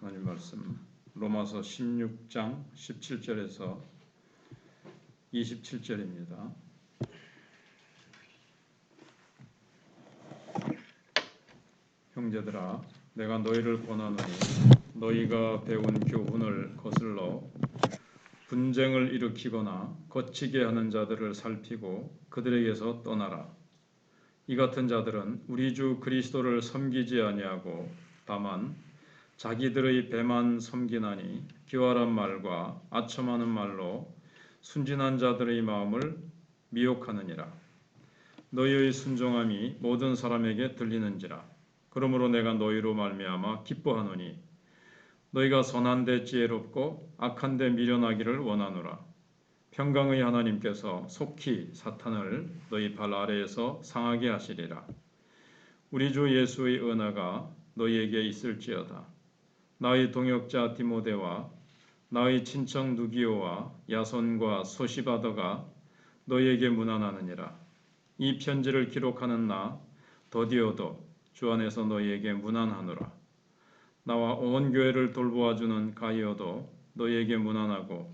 하나님 말씀 로마서 16장 17절에서 27절입니다. 형제들아 내가 너희를 권하노니 너희가 배운 교훈을 거슬러 분쟁을 일으키거나 거치게 하는 자들을 살피고 그들에게서 떠나라. 이 같은 자들은 우리 주 그리스도를 섬기지 아니하고 다만 자기들의 배만 섬기나니 기활한 말과 아첨하는 말로 순진한 자들의 마음을 미혹하느니라. 너희의 순종함이 모든 사람에게 들리는지라. 그러므로 내가 너희로 말미암아 기뻐하노니 너희가 선한데 지혜롭고 악한데 미련하기를 원하노라. 평강의 하나님께서 속히 사탄을 너희 발 아래에서 상하게 하시리라. 우리 주 예수의 은혜가 너희에게 있을지어다. 나의 동역자 디모데와 나의 친척 누기오와 야손과 소시바더가 너희에게 문안하느니라. 이 편지를 기록하는 나 더디오도 주 안에서 너희에게 문안하노라. 나와 온 교회를 돌보아 주는 가이오도 너희에게 문안하고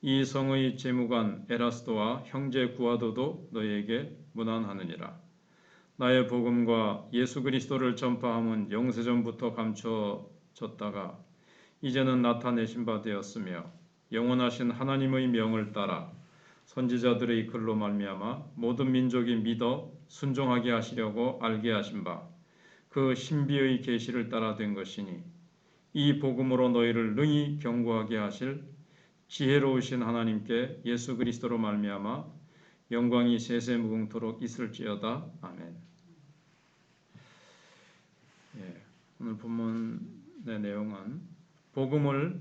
이 성의 재무관 에라스도와 형제 구아도도 너희에게 문안하느니라. 나의 복음과 예수 그리스도를 전파함은 영세전부터 감춰 졌다가 이제는 나타내신 바 되었으며 영원하신 하나님의 명을 따라 선지자들의 글로 말미암아 모든 민족이 믿어 순종하게 하시려고 알게 하신 바 그 신비의 계시를 따라 된 것이니 이 복음으로 너희를 능히 경고하게 하실 지혜로우신 하나님께 예수 그리스도로 말미암아 영광이 세세 무궁토록 있을지어다 아멘. 예, 오늘 본문의 내용은 복음을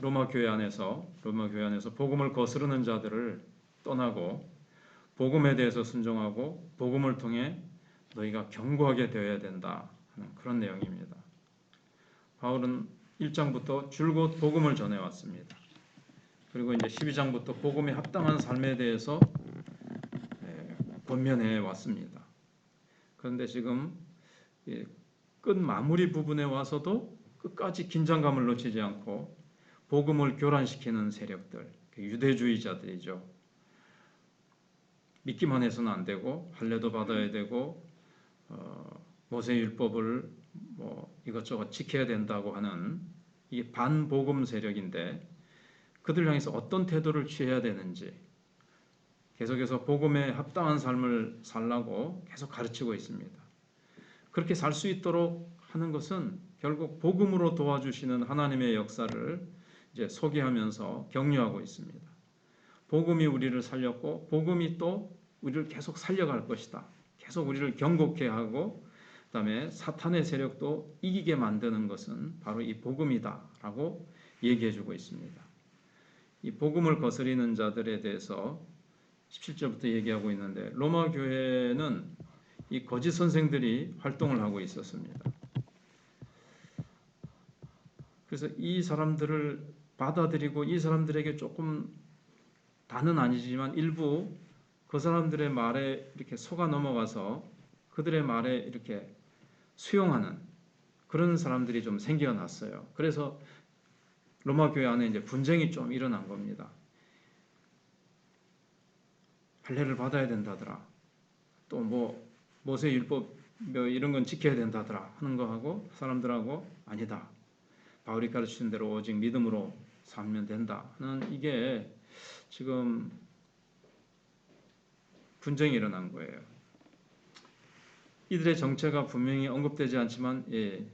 로마 교회 안에서 로마 교회 안에서 복음을 거스르는 자들을 떠나고 복음에 대해서 순종하고 복음을 통해 너희가 경고하게 되어야 된다 하는 그런 내용입니다. 바울은 1장부터 줄곧 복음을 전해 왔습니다. 그리고 이제 12장부터 복음에 합당한 삶에 대해서 권면해 왔습니다. 그런데 지금 끝 마무리 부분에 와서도 끝까지 긴장감을 놓치지 않고 복음을 교란시키는 세력들, 그 유대주의자들이죠. 믿기만 해서는 안 되고 할례도 받아야 되고 어, 모세 율법을 뭐 이것저것 지켜야 된다고 하는 이 반복음 세력인데 그들 향해서 어떤 태도를 취해야 되는지 계속해서 복음에 합당한 삶을 살라고 계속 가르치고 있습니다. 그렇게 살 수 있도록 하는 것은 결국 복음으로 도와주시는 하나님의 역사를 이제 소개하면서 격려하고 있습니다. 복음이 우리를 살렸고 복음이 또 우리를 계속 살려갈 것이다. 계속 우리를 경고케 하고 그다음에 사탄의 세력도 이기게 만드는 것은 바로 이 복음이다라고 얘기해 주고 있습니다. 이 복음을 거스리는 자들에 대해서 17절부터 얘기하고 있는데 로마 교회는 이 거짓 선생들이 활동을 하고 있었습니다. 그래서 이 사람들을 받아들이고 이 사람들에게 조금 다는 아니지만 일부 그 사람들의 말에 이렇게 속아 넘어가서 그들의 말에 이렇게 수용하는 그런 사람들이 좀 생겨났어요. 그래서 로마 교회 안에 이제 분쟁이 좀 일어난 겁니다. 할례를 받아야 된다더라. 또 뭐 모세 율법 뭐 이런 건 지켜야 된다더라 하는 거하고 사람들하고 아니다. 바울이 가르치는 대로 오직 믿음으로 살면 된다. 는 이게 지금 분쟁이 일어난 거예요. 이들의 정체가 분명히 언급되지 않지만 예,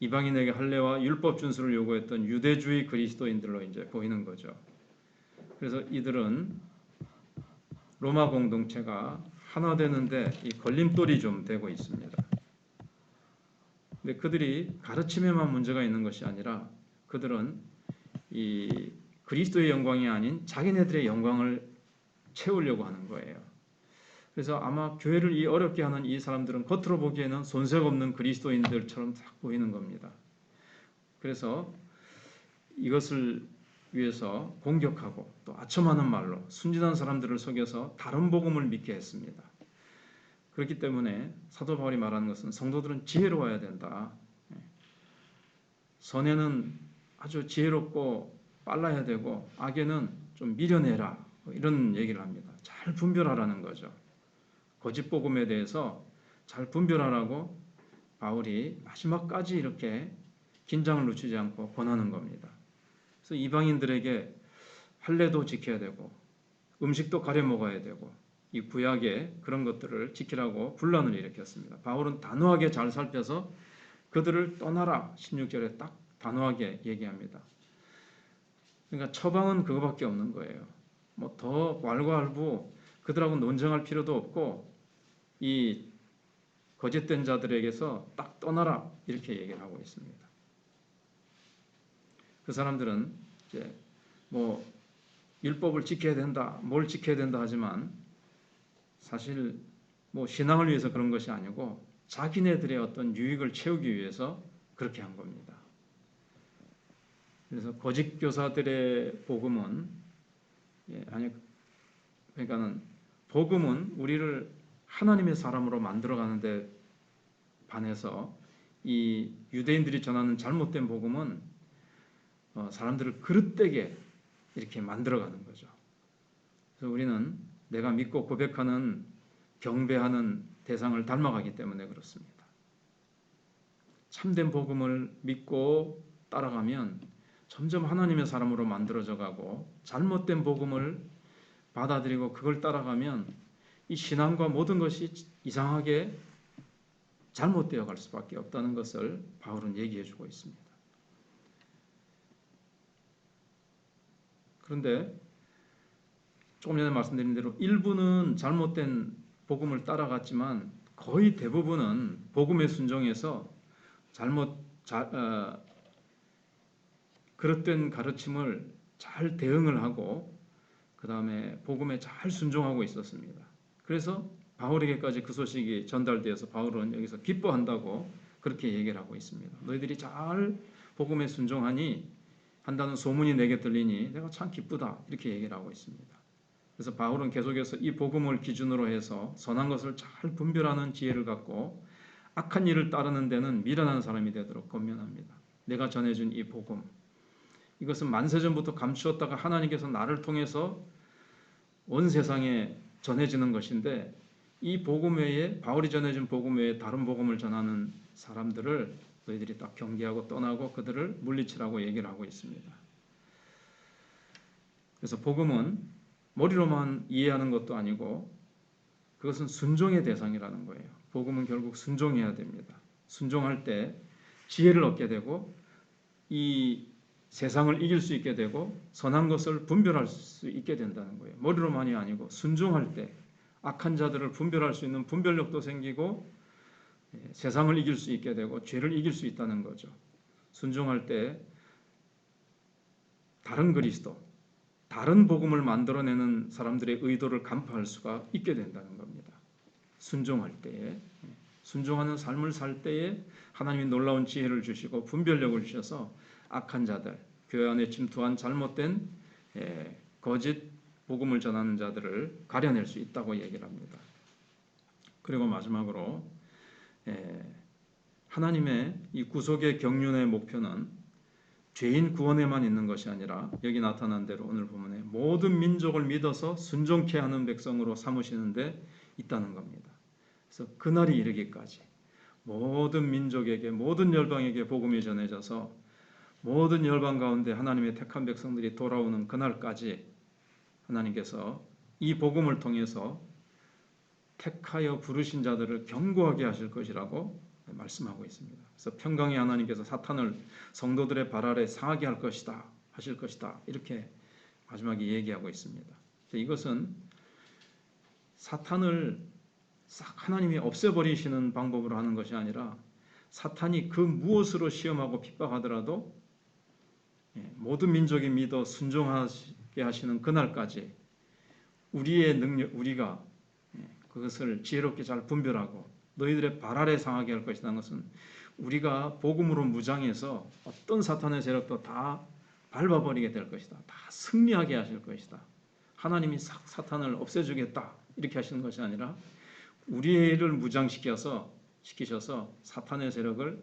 이방인에게 할례와 율법 준수를 요구했던 유대주의 그리스도인들로 이제 보이는 거죠. 그래서 이들은 로마 공동체가 하나 되는데 이 걸림돌이 좀 되고 있습니다. 근데 그들이 가르침에만 문제가 있는 것이 아니라 그들은 이 그리스도의 영광이 아닌 자기네들의 영광을 채우려고 하는 거예요. 그래서 아마 교회를 이 어렵게 하는 이 사람들은 겉으로 보기에는 손색 없는 그리스도인들처럼 딱 보이는 겁니다. 그래서 이것을 위해서 공격하고 또 아첨하는 말로 순진한 사람들을 속여서 다른 복음을 믿게 했습니다. 그렇기 때문에 사도 바울이 말하는 것은 성도들은 지혜로워야 된다. 선에는 아주 지혜롭고 빨라야 되고 악에는 좀 미련해라 뭐 이런 얘기를 합니다. 잘 분별하라는 거죠. 거짓 복음에 대해서 잘 분별하라고 바울이 마지막까지 이렇게 긴장을 늦추지 않고 권하는 겁니다. 그래서 이방인들에게 할례도 지켜야 되고 음식도 가려 먹어야 되고 이 구약의 그런 것들을 지키라고 분란을 일으켰습니다. 바울은 단호하게 잘 살펴서 그들을 떠나라 16절에 딱 단호하게 얘기합니다. 그러니까 처방은 그거밖에 없는 거예요. 뭐 더 왈가왈부 그들하고 논쟁할 필요도 없고 이 거짓된 자들에게서 딱 떠나라 이렇게 얘기를 하고 있습니다. 그 사람들은 이제 뭐 율법을 지켜야 된다, 뭘 지켜야 된다 하지만 사실 뭐 신앙을 위해서 그런 것이 아니고 자기네들의 어떤 유익을 채우기 위해서 그렇게 한 겁니다. 그래서 거짓 교사들의 복음은 예, 아니 그러니까는 복음은 우리를 하나님의 사람으로 만들어 가는데 반해서 이 유대인들이 전하는 잘못된 복음은 어, 사람들을 그릇되게 이렇게 만들어 가는 거죠. 그래서 우리는 내가 믿고 고백하는 경배하는 대상을 닮아가기 때문에 그렇습니다. 참된 복음을 믿고 따라가면 점점 하나님의 사람으로 만들어져 가고 잘못된 복음을 받아들이고 그걸 따라가면 이 신앙과 모든 것이 이상하게 잘못되어 갈 수밖에 없다는 것을 바울은 얘기해 주고 있습니다. 그런데 조금 전에 말씀드린 대로 일부는 잘못된 복음을 따라갔지만 거의 대부분은 복음에 순종해서 잘못 자, 어, 그릇된 가르침을 잘 대응을 하고 그 다음에 복음에 잘 순종하고 있었습니다. 그래서 바울에게까지 그 소식이 전달되어서 바울은 여기서 기뻐한다고 그렇게 얘기를 하고 있습니다. 너희들이 잘 복음에 순종하니 한다는 소문이 내게 들리니 내가 참 기쁘다 이렇게 얘기를 하고 있습니다. 그래서 바울은 계속해서 이 복음을 기준으로 해서 선한 것을 잘 분별하는 지혜를 갖고 악한 일을 따르는 데는 미련한 사람이 되도록 권면합니다. 내가 전해준 이 복음 이것은 만세전부터 감추었다가 하나님께서 나를 통해서 온 세상에 전해지는 것인데 이 복음 외에 바울이 전해진 복음 외에 다른 복음을 전하는 사람들을 너희들이 딱 경계하고 떠나고 그들을 물리치라고 얘기를 하고 있습니다. 그래서 복음은 머리로만 이해하는 것도 아니고 그것은 순종의 대상이라는 거예요. 복음은 결국 순종해야 됩니다. 순종할 때 지혜를 얻게 되고 이 세상을 이길 수 있게 되고 선한 것을 분별할 수 있게 된다는 거예요. 머리로만이 아니고 순종할 때 악한 자들을 분별할 수 있는 분별력도 생기고 예, 세상을 이길 수 있게 되고 죄를 이길 수 있다는 거죠. 순종할 때 다른 그리스도, 다른 복음을 만들어내는 사람들의 의도를 간파할 수가 있게 된다는 겁니다. 순종할 때에 예, 순종하는 삶을 살 때에 하나님이 놀라운 지혜를 주시고 분별력을 주셔서 악한 자들, 교회 안에 침투한 잘못된 예, 거짓 복음을 전하는 자들을 가려낼 수 있다고 얘기를 합니다. 그리고 마지막으로 예, 하나님의 이 구속의 경륜의 목표는 죄인 구원에만 있는 것이 아니라 여기 나타난 대로 오늘 본문에 모든 민족을 믿어서 순종케 하는 백성으로 삼으시는데 있다는 겁니다. 그래서 그날이 이르기까지 모든 민족에게 모든 열방에게 복음이 전해져서 모든 열방 가운데 하나님의 택한 백성들이 돌아오는 그날까지 하나님께서 이 복음을 통해서 택하여 부르신 자들을 경고하게 하실 것이라고 말씀하고 있습니다. 그래서 평강의 하나님께서 사탄을 성도들의 발 아래 상하게 할 것이다 하실 것이다 이렇게 마지막에 얘기하고 있습니다. 이것은 사탄을 싹 하나님이 없애버리시는 방법으로 하는 것이 아니라 사탄이 그 무엇으로 시험하고 핍박하더라도 예, 모든 민족이 믿어 순종하게 하시는 그날까지 우리의 능력, 우리가 예, 그것을 지혜롭게 잘 분별하고 너희들의 발 아래 상하게 할 것이라는 것은 우리가 복음으로 무장해서 어떤 사탄의 세력도 다 밟아버리게 될 것이다. 다 승리하게 하실 것이다. 하나님이 싹 사탄을 없애주겠다 이렇게 하시는 것이 아니라 우리를 무장시켜서 시키셔서 사탄의 세력을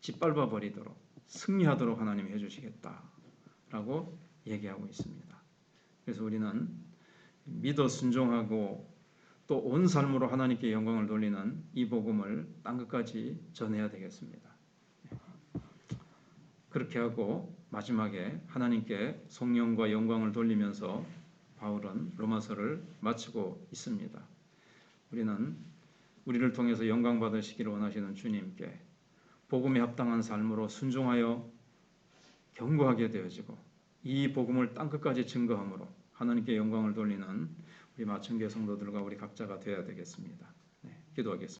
짓밟아 버리도록 승리하도록 하나님이 해주시겠다라고 얘기하고 있습니다. 그래서 우리는 믿어 순종하고 또 온 삶으로 하나님께 영광을 돌리는 이 복음을 땅 끝까지 전해야 되겠습니다. 그렇게 하고 마지막에 하나님께 성령과 영광을 돌리면서 바울은 로마서를 마치고 있습니다. 우리는 우리를 통해서 영광 받으시기를 원하시는 주님께 복음에 합당한 삶으로 순종하여 경고하게 되어지고 이 복음을 땅 끝까지 증거함으로 하나님께 영광을 돌리는 우리 마천교 성도들과 우리 각자가 되어야 되겠습니다. 네, 기도하겠습니다.